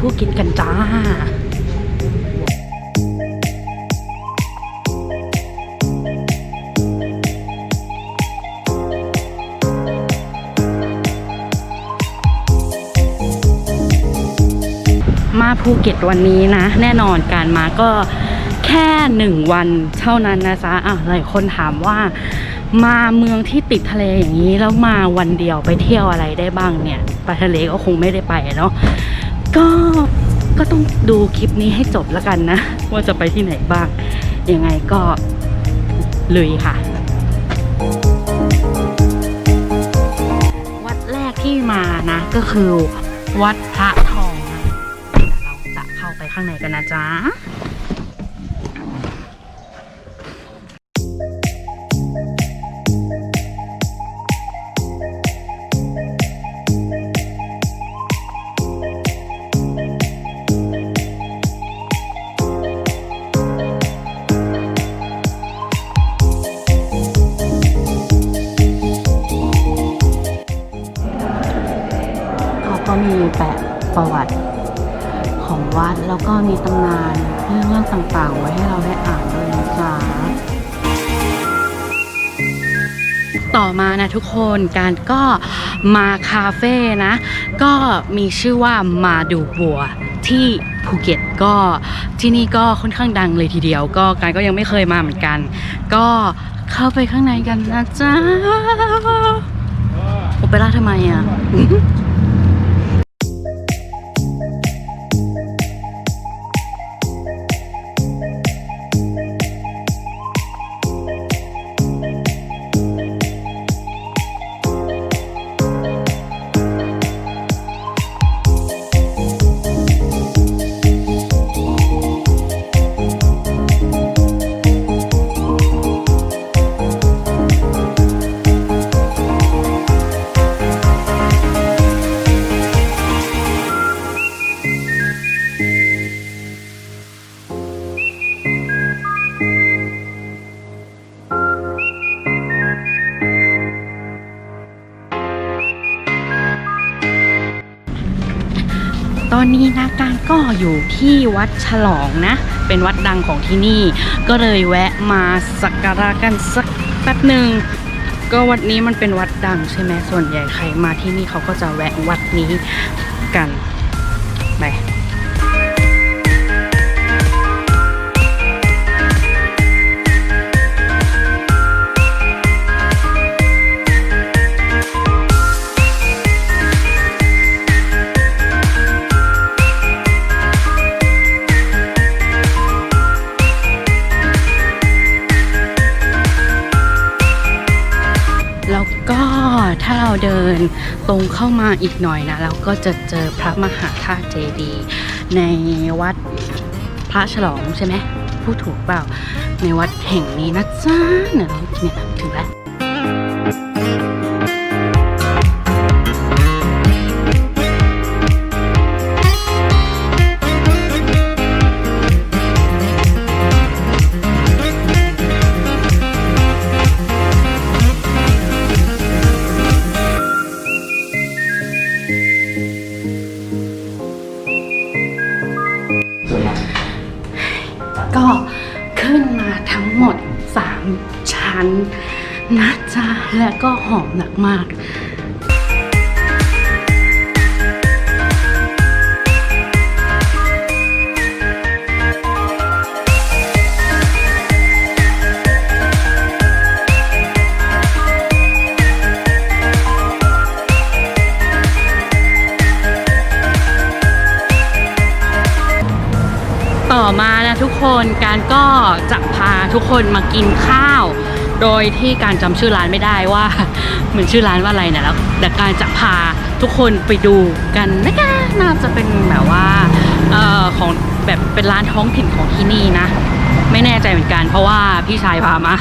ภูเก็ตกันจ้ามาภูเก็ตวันนี้นะ แน่นอนการมาก็แค่หนึ่งวันเท่านั้นนะจ๊ะอะหลายคนถามว่า มาเมืองที่ติดทะเลอย่างนี้แล้วมาวันเดียวไปเที่ยวอะไรได้บ้างเนี่ยไปทะเลก็คงไม่ได้ไปเนาะ ก็ก็ต้องดูคลิปนี้ให้จบแล้วกันนะ ว่าจะไปที่ไหนบ้าง ยังไงก็ลุยค่ะ วัดแรกที่มานะ ก็คือ วัดพระทองนะเดี๋ยวเราจะเข้าไปข้างในกันนะจ๊ะ แปะประวัติของวัด แล้วก็มีตำนานเรื่องเรื่องต่างๆ ไว้ให้เราได้อ่านด้วยนะจ๊ะต่อมานะทุกคนการก็มาคาเฟ่นะ ก็มีชื่อว่ามาดูบัวที่ภูเก็ตก็ที่นี่ก็ค่อนข้างดังเลยทีเดียว ก็การก็ยังไม่เคยมาเหมือนกัน ก็เข้าไปข้างในกันนะจ๊ะโอเปร่าทำไมอะ อนนี้นะการก็อยู่ที่วัดฉลองนะ เป็นวัดดังของที่นี่ ก็เลยแวะมาสักการะกันสักแป๊บหนึ่งก็วัดนี้มันเป็นวัดดังใช่ไหมส่วนใหญ่ใครมาที่นี่เขาก็จะแวะวัดนี้กันไป ถ้าเราเดินตรงเข้ามาอีกหน่อยนะ เราก็จะเจอพระมหาธาตุเจดีย์ในวัดพระฉลองใช่ไหมผู้ถูกเปล่า ในวัดแห่งนี้นะจ๊ะเนี่ยเราเนี่ยถึงแล้ว นะจ๊ะ และก็หอมหนักมากต่อมานะทุกคนการก็จะพาทุกคนมากินข้าว โดยที่การจำชื่อร้านไม่ได้ว่าเหมือนชื่อร้านว่าอะไรนะแล้วแต่การจะพาทุกคนไปดูกันนะคะน่าจะเป็นแบบว่าออของแบบเป็นร้านท้องถิ่นของที่นี่นะ ไม่แน่ใจเหมือนกันเพราะว่าพี่ชายพามา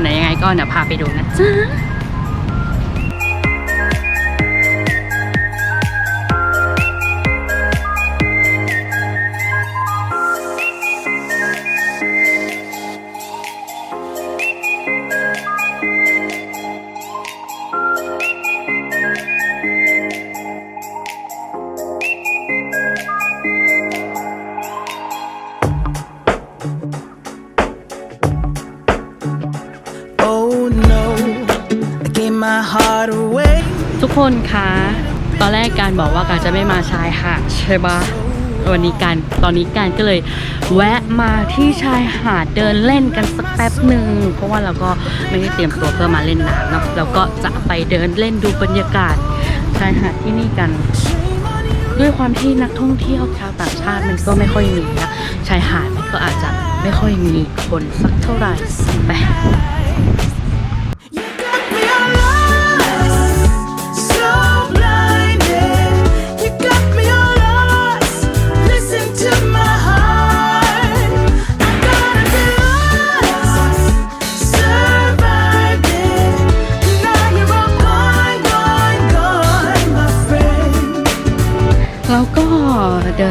ไหนยังไงก็เดี๋ยวพาไปดูนะจ๊ะ ทุกคนคะ ตอนแรกการบอกว่าการจะไม่มาชายหาดใช่ปะวันนี้การตอนนี้การก็เลยแวะมาที่ชายหาดเดินเล่นกันสักแป๊บหนึ่งเพราะว่าเราก็ไม่ได้เตรียมตัวเพื่อมาเล่นน้ำเนาะเราก็จะไปเดินเล่นดูบรรยากาศชายหาดที่นี่กัน ด้วยความที่นักท่องเที่ยวชาวต่างชาติมันก็ไม่ค่อยมีนะชายหาดมันก็อาจจะไม่ค่อยมีคนสักเท่าไหร่ไป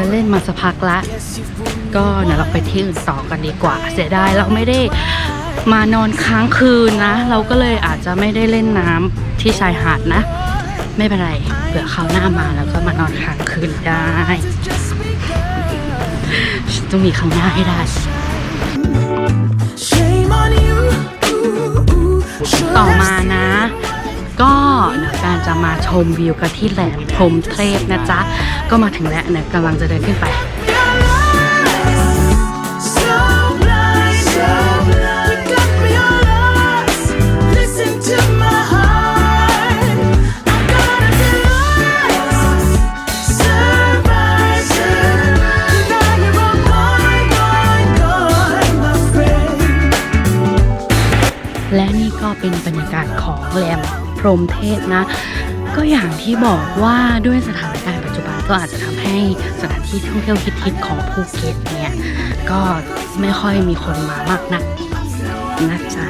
เดินเล่นมาสักพักละ ก็เดี๋ยวเราไปที่อื่นต่อกันดีกว่า เสียดายเราไม่ได้มานอนค้างคืนนะ เราก็เลยอาจจะไม่ได้เล่นน้ำที่ชายหาดนะ ไม่เป็นไรเผื่อคราวหน้ามาแล้วก็มานอนค้างคืนได้ฉันต้องมีครั้งหน้าให้ได้ Shame on you. Should ต่อ I มานะ ก็การจะมาชมวิวกันที่แหลมพรมเทพนะจ๊ะ ก็มาถึงแล้วนะกำลังจะเดินขึ้นไปและนี่ก็เป็นบรรยากาศของแรม พรมเทพนะ ก็อย่างที่บอกว่าด้วยสถานการณ์ปัจจุบันก็อาจจะทำให้สถานที่ท่องเที่ยวฮิตๆของภูเก็ตเนี่ยก็ไม่ค่อยมีคนมามากนักนะจ๊ะ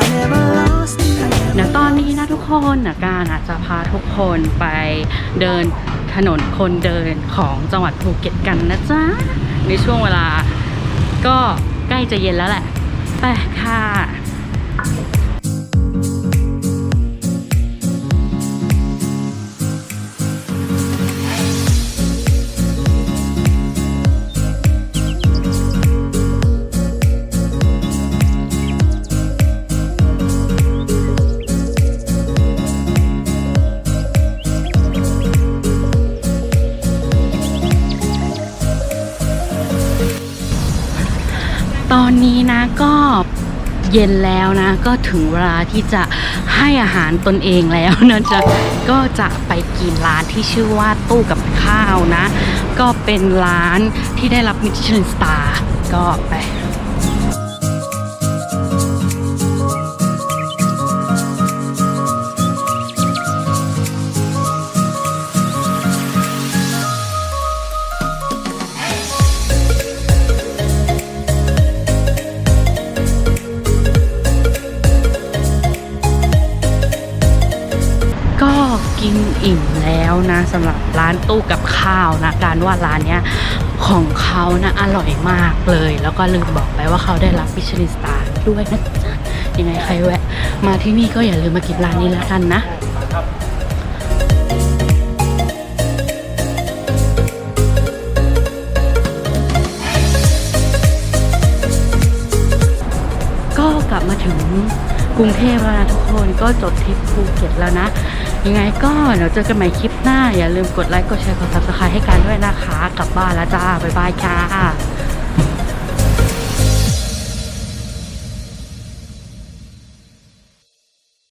I never lost. I never เดี๋ยวตอนนี้นะทุกคนนะการอาจจะพาทุกคนไปเดินถนนคนเดินของจังหวัดภูเก็ตกันนะจ๊ะ ในช่วงเวลาก็ใกล้จะเย็นแล้วแหละ ไปค่ะ ตอนนี้นะก็เย็นแล้วนะ ก็ถึงเวลาที่จะให้อาหารตนเองแล้วนะจ๊ะก็จะไปกินร้านที่ชื่อว่าตู้กับข้าวนะ ก็เป็นร้านที่ได้รับมิชลินสตาร์ก็ไป อิ่มแล้วนะสำหรับร้านตู้กับข้าวนะการว่าร้านเนี้ยของเขานะอร่อยมากเลย แล้วก็ลืมบอกไปว่าเขาได้รับมิชลินสตาร์ด้วยนะจ๊ะยังไงใครแวะ มาที่นี่ก็อย่าลืมมากินร้านนี้แล้วกันนะก็กลับมาถึง กรุงเทพแล้วนะทุกคนก็จบทริปภูเก็ตแล้วนะ ยังไงก็เดี๋ยวเจอกันใหม่คลิปหน้า อย่าลืมกดไลค์กดแชร์กดซับสไครต์ให้กันด้วยนะคะ กลับบ้านแล้วจ้า บ๊ายบายค่ะ